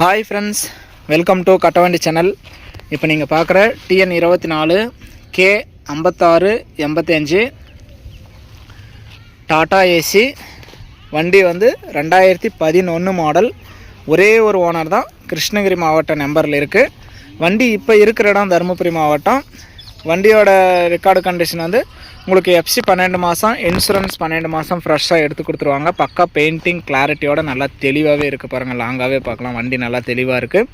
Hi friends welcome to Kattavandi channel இப்போ நீங்கள் பார்க்குற டிஎன் இருபத்தி நாலு கே ஐம்பத்தாறு எண்பத்தஞ்சு டாடா ஏசி வண்டி வந்து ரெண்டாயிரத்தி பதினொன்று மாடல் ஒரே ஒரு ஓனர் தான் கிருஷ்ணகிரி மாவட்ட நம்பரில் இருக்குது வண்டி இப்போ இருக்கிற இடம் தருமபுரி மாவட்டம். வண்டியோட ரெக்கார்டு கண்டிஷன் வந்து உங்களுக்கு எஃப்சி பன்னெண்டு மாதம் இன்சூரன்ஸ் பன்னெண்டு மாதம் ஃப்ரெஷ்ஷாக எடுத்து கொடுத்துருவாங்க. பக்கா பெயிண்டிங் கிளாரிட்டியோட நல்லா தெளிவாகவே இருக்குது பாருங்கள் லாங்காகவே பார்க்கலாம். வண்டி நல்லா தெளிவாக இருக்குது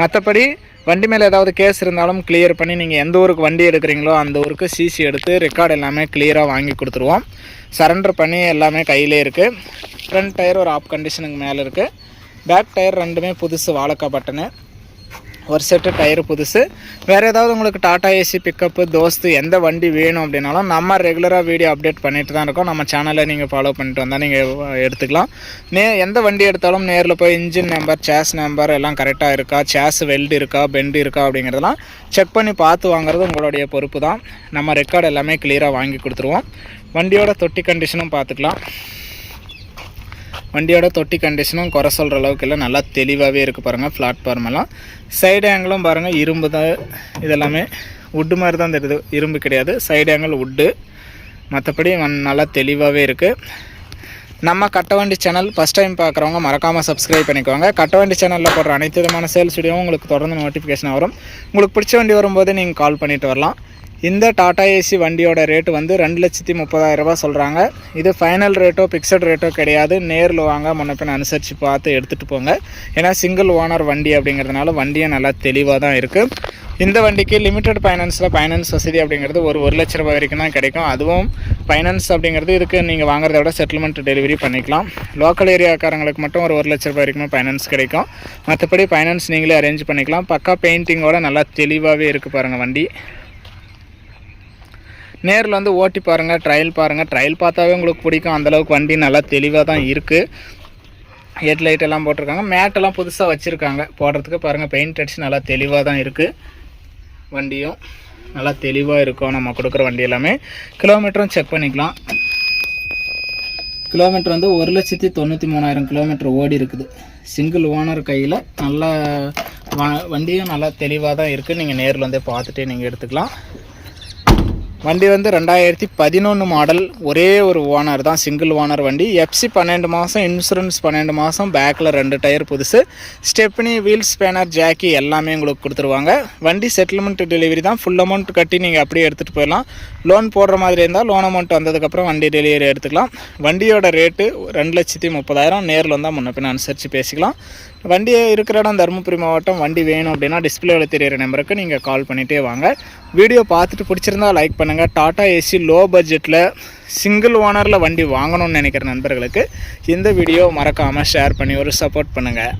மற்றபடி வண்டி மேலே ஏதாவது கேஸ் இருந்தாலும் கிளியர் பண்ணி நீங்கள் எந்த ஊருக்கு வண்டி எடுக்கிறீங்களோ அந்த ஊருக்கு சிசி எடுத்து ரெக்கார்டு எல்லாமே கிளியராக வாங்கி கொடுத்துருவோம். சரண்டர் பண்ணி எல்லாமே கையிலே இருக்குது ஃப்ரண்ட் டயர் ஒரு ஆப் கண்டிஷனுக்கு மேலே இருக்குது பேக் டயர் ரெண்டுமே புதுசு வாழக்கா பட்டனு. ஒரு செட்டு டயர் புதுசு. வேறு ஏதாவது உங்களுக்கு டாடா ஏசி பிக்கப்பு தோஸ்து எந்த வண்டி வேணும் அப்படின்னாலும் நம்ம ரெகுலராக வீடியோ அப்டேட் பண்ணிட்டு தான் இருக்கோம். நம்ம சேனலை நீங்கள் ஃபாலோ பண்ணிட்டு வந்தால் நீங்கள் எடுத்துக்கலாம். நே எந்த வண்டி எடுத்தாலும் நேரில் போய் இன்ஜின் நம்பர் சேஸ் நம்பர் எல்லாம் கரெக்டாக இருக்கா? சேஸ் வெல்டு இருக்கா? பெண்டு இருக்கா? அப்படிங்கிறதெல்லாம் செக் பண்ணி பார்த்து வாங்குறது உங்களுடைய பொறுப்பு தான். நம்ம ரெக்கார்டு எல்லாமே கிளியராக வாங்கி கொடுத்துருவோம். வண்டியோட தொட்டி கண்டிஷனும் பார்த்துக்கலாம். வண்டியோட தொட்டி கண்டிஷனும் குறை சொல்கிற அளவுக்கு இல்லை. நல்லா தெளிவாகவே இருக்குது பாருங்கள் பிளாட்ஃபார்ம் எல்லாம். சைடு ஆங்கிளும் பாருங்கள் இரும்பு தான் இதெல்லாமே உட்டு மாதிரி தான் தெரியுது. இரும்பு கிடையாது. சைடு ஆங்கிள் உட்டு மற்றபடி நல்லா தெளிவாகவே இருக்குது நம்ம கட்டவண்டி சேனல் ஃபஸ்ட் டைம் பார்க்குறவங்க மறக்காமல் சப்ஸ்கிரைப் பண்ணிக்கோங்க. கட்டவண்டி சேனலில் போடுற அனைத்து விதமான சேல்ஸ் வீடியோவும் உங்களுக்கு தொடர்ந்து நோட்டிஃபிகேஷன் வரும். உங்களுக்கு பிடிச்ச வண்டி வரும்போது நீங்கள் கால் பண்ணிட்டு வரலாம். இந்த டாடா ஏசி வண்டியோட ரேட்டு வந்து ரெண்டு லட்சத்தி முப்பதாயிரம் சொல்கிறாங்க இது ஃபைனல் ரேட்டோ பிக்சட் ரேட்டோ கிடையாது. நேரில் வாங்க முன்னப்பின் அனுசரித்து பார்த்து எடுத்துகிட்டு போங்க. ஏன்னா சிங்கிள் ஓனர் வண்டி அப்படிங்கிறதுனால வண்டியும் நல்லா தெளிவாக தான் இருக்குது இந்த வண்டிக்கு லிமிடெட் ஃபைனான்ஸில் ஃபைனான்ஸ் வசதி அப்படிங்கிறது ஒரு ஒரு லட்ச ரூபாய் வரைக்கும் தான் கிடைக்கும். அதுவும் ஃபைனான்ஸ் அப்படிங்கிறது இதுக்கு நீங்கள் வாங்குறத விட செட்டில்மெண்ட் டெலிவரி பண்ணிக்கலாம். லோக்கல் ஏரியாக்காரங்களுக்கு மட்டும் ஒரு ஒரு லட்ச ரூபாய் வரைக்கும் ஃபைனான்ஸ் கிடைக்கும். மற்றபடி ஃபைனான்ஸ் நீங்களே அரேஞ்ச் பண்ணிக்கலாம். பக்கா பெயிண்டிங்கோட நல்லா தெளிவாகவே இருக்குது பாருங்கள் வண்டி. நேரில் வந்து ஓட்டி பாருங்கள் ட்ரையல் பாருங்கள் ட்ரையல் பார்த்தாவே உங்களுக்கு பிடிக்கும். அந்தளவுக்கு வண்டி நல்லா தெளிவாக தான் இருக்குது ஹெட் லைட் எல்லாம் போட்டிருக்காங்க. மேட்டெல்லாம் புதுசாக வச்சுருக்காங்க. போடுறதுக்கு பாருங்கள் பெயிண்ட் அடிச்சு நல்லா தெளிவாக தான் இருக்குது வண்டியும் நல்லா தெளிவாக இருக்கும். நம்ம கொடுக்குற வண்டி எல்லாமே. கிலோமீட்டரும் செக் பண்ணிக்கலாம். கிலோமீட்டர் வந்து ஒரு லட்சத்தி தொண்ணூற்றி மூணாயிரம் கிலோமீட்டர் ஓடி இருக்குது. சிங்கிள் ஓனர் கையில் நல்லா வண்டியும் நல்லா தெளிவாக தான் இருக்குது நீங்கள் நேரில் வந்து பார்த்துட்டே நீங்கள் எடுத்துக்கலாம். வண்டி வந்து ரெண்டாயிரத்தி பதினொன்று மாடல் ஒரே ஒரு ஓனர் தான் சிங்கிள் ஓனர் வண்டி. எஃப்சி பன்னெண்டு மாதம் இன்சூரன்ஸ் பன்னெண்டு மாதம் பேக்கில் ரெண்டு டயர் புதுசு. ஸ்டெப்னி வீல் ஸ்பேனர் ஜாக்கி எல்லாமே உங்களுக்கு கொடுத்துருவாங்க. வண்டி செட்டில்மெண்ட் டெலிவரி தான் ஃபுல் அமௌண்ட் கட்டி நீங்கள் அப்படியே எடுத்துகிட்டு போயிடலாம். லோன் போடுற மாதிரி இருந்தால் லோன் அமௌண்ட் வந்ததுக்கப்புறம் வண்டி டெலிவரி எடுத்துக்கலாம். வண்டியோட ரேட்டு ரெண்டு லட்சத்தி முப்பதாயிரம் நேரில் வந்தால் முன்ன பின்ன அனுசரித்து பேசிக்கலாம். வண்டி இருக்கிற இடம் தருமபுரி மாவட்டம் வண்டி வேணும் அப்படின்னா டிஸ்பிளேவில் தெரியிற நம்பருக்கு நீங்கள் கால் பண்ணிகிட்டே வாங்க. வீடியோ பார்த்துட்டு பிடிச்சிருந்தா லைக் பண்ணி பண்ணுங்கள் டாடா ஏசி லோ பட்ஜெட்டில் சிங்கிள் ஓனரில் வண்டி வாங்கணும்னு நினைக்கிற நண்பர்களுக்கு இந்த வீடியோ மறக்காமல் ஷேர் பண்ணி ஒரு சப்போர்ட் பண்ணுங்கள்